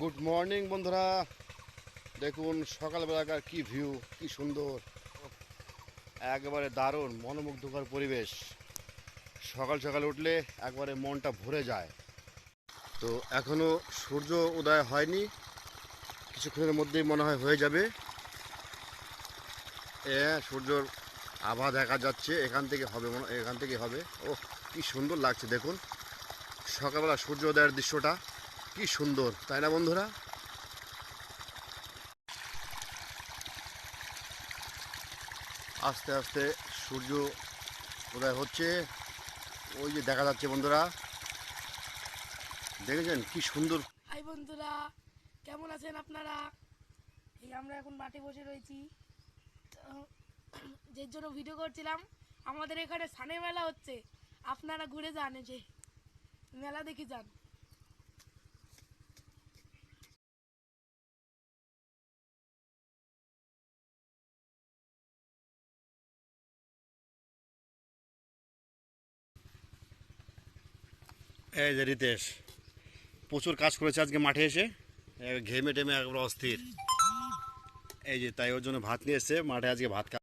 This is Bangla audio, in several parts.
গুড মর্নিং বন্ধুরা। দেখুন, সকালবেলাকার কি ভিউ কি সুন্দর। একেবারে দারুণ, মনোমুগ্ধকর পরিবেশ। সকাল সকাল উঠলে একবারে মনটা ভরে যায়। তো এখনও সূর্য উদয় হয়নি। কিছুক্ষণের মধ্যেই মনে হয় হয়ে যাবে। এ, সূর্যর আভা দেখা যাচ্ছে। এখান থেকে হবে এখান থেকে হবে। ও কি সুন্দর লাগছে, দেখুন। সকালবেলা সূর্য উদয়ের দৃশ্যটা। কি সুন্দর, তাই না বন্ধুরা? আস্তে আস্তে সূর্য উদয় হচ্ছে। ওই যে দেখা যাচ্ছে বন্ধুরা। দেখেছেন কি সুন্দর? হাই বন্ধুরা, কেমন আছেন আপনারা? এই আমরা এখন মাঠে বসে রয়েছি। যে জন্য ভিডিও করছিলাম, আমাদের এখানে সানে মেলা হচ্ছে। আপনারা ঘুরে যান যে, মেলা দেখে যান। এই যে রিতেশ প্রচুর কাজ করেছে আজকে মাঠে এসে। ঘেমে টেমে একবার অস্থির। এই যে তাই ওর জন্য ভাত নিয়ে এসছে মাঠে আজকে ভাত খা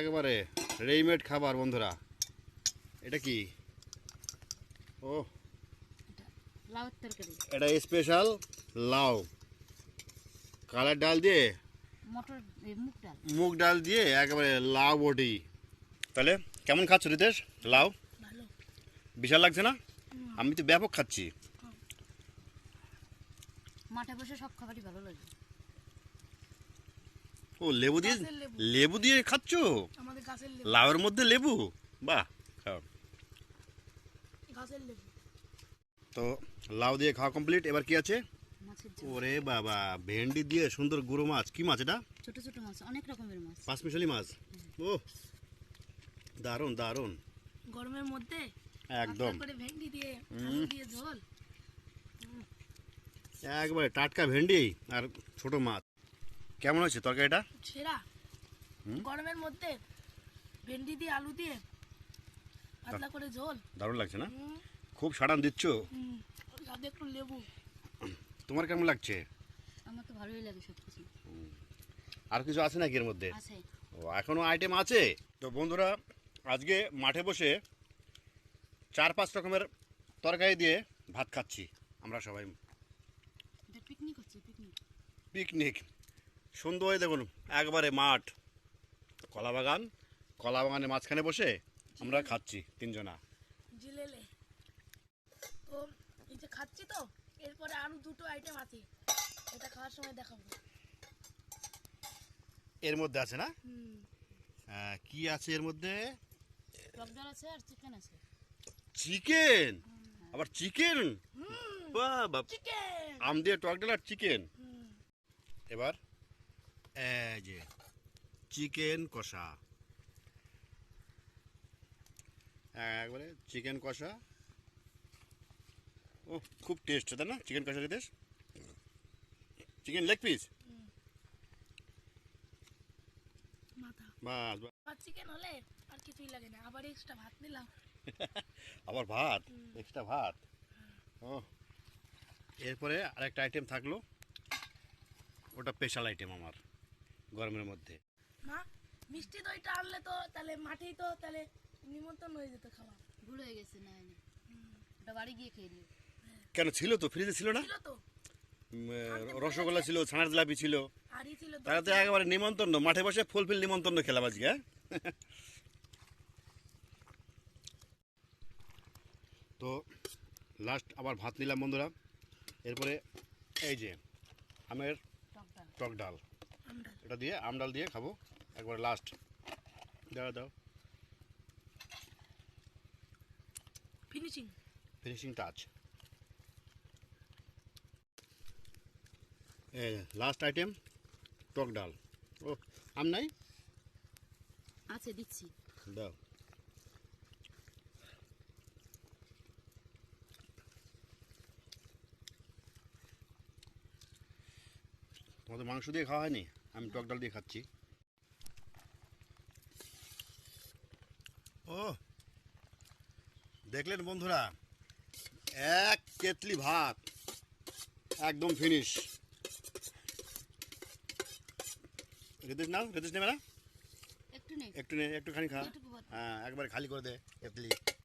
একবারে রেডিমেড খাবার বন্ধুরা। এটা কি? ও এটা স্পেশাল লাউ। কালার ডাল দিয়ে? মুগ ডাল দিয়ে একেবারে লাউ বটি। তাহলে কেমন খাচ্ছ রিতেশ? লাউ? বিশাল লাগছে না? আমি তো ব্যাপক খাচ্ছি। মাঠে বসে সব খাবারই ভালো লাগে। ও লেবু দিয়ে লেবু। দিয়ে খাচ্ছ? লাউয়ের মধ্যে লেবু? বাহ খাও। তো লাউ দিয়ে খাওয়া কমপ্লিট এবার কি আছে? ওরে বাবা ভেন্ডি দিয়ে সুন্দর গুঁড়ো মাছ। কি মাছ এটা? ছোট ছোট মাছ অনেক রকমের মাছ। পাঁচমিশালি মাছ। ও দারুণ দারুণ। গরমের মধ্যে একদম। একবারে টাটকা ভেন্ডি আর ছোট মাছ। কেমন হয়েছে তরকারিটা? সেরা? গরমের মধ্যে ভেন্ডি দিয়ে আলু দিয়ে পাতলা করে ঝোল। দারুণ লাগছে না? খুব সাড়ান দিচ্ছ? সাথে একটু লেবু। তোমার কেমন লাগছে? আমার তো ভালোই লাগে সব আর কিছু আছে নাকি এর মধ্যে? আছে। ও এখনও আইটেম আছে? তো বন্ধুরা আজকে মাঠে বসে চার পাঁচ রকমের তরকারি দিয়ে ভাত খাচ্ছি। আমরা সবাই। পিকনিক সুন্দর হয়ে দেখুন একবারে মাঠ। কলা বাগান কলা বাগানের মাঝখানে বসে আমরা খাচ্ছি তিনজনা। জিলেলে। তো এই যে খাচ্ছি তো এরপরে আরও দুটো আইটেম আছে। এটা খাওয়ার সময় দেখাবো। এর মধ্যে আছে না? আহ, কি আছে এর মধ্যে? আছে আর চিকেন আছে। চিকেন আবার চিকেন বাবা। আম দিয়ে টক ডাল আর চিকেন এবার যে চিকেন কষা। একবারে চিকেন কষা। ও খুব টেস্ট তাই না? চিকেন কষা টেস্ট চিকেন লেগ পিস বাস বাস। চিকেন হলে আর কিছুই লাগে না। আবার এক্সট্রা ভাত নিলাম। আবার ভাত এক্সট্রা ভাত। ও এরপরে আরেকটা আইটেম থাকল। ওটা স্পেশাল আইটেম আমার গরমের মধ্যে। মা মিষ্টি দইটা আনলে তো তাহলে মাঠেই তো তাহলে নিমন্ত্রণ হয়ে যেত খাওয়া। ভুল হয়ে গেছে না এনে ওটা বাড়ি গিয়ে খেয়ে নিও। কেন ছিল তো? ফ্রিজে ছিল না? তো। রসগোল্লা ছিল ছানার জিলাপি ছিল। আরই ছিল তো তাহলে তো একেবারে নিমন্ত্রণ মাঠে বসে ফুলফিল নিমন্ত্রণ খেলাম আজকে হ্যাঁ? তো লাস্ট আবার ভাত নিলাম বন্ধুরা। এরপরে এই যে আমের টক ডাল। এটা দিয়ে আম ডাল দিয়ে খাব। একবার লাস্ট দাও। দাও finishing finishing touch last item টক ডাল। ও আম নাই? আছে দিচ্ছি। দাও। তোমাদের মাংস দিয়ে খাওয়া হয়নি? আমি টক ডাল দিয়ে খাচ্ছি। ও দেখলেন বন্ধুরা এক কেতলি ভাত একদম ফিনিশ রেদিস নাও রেদিস নেবে না? একটু নেই একটু নে একটুখানি খা। হ্যাঁ একবার খালি করে দে এতলি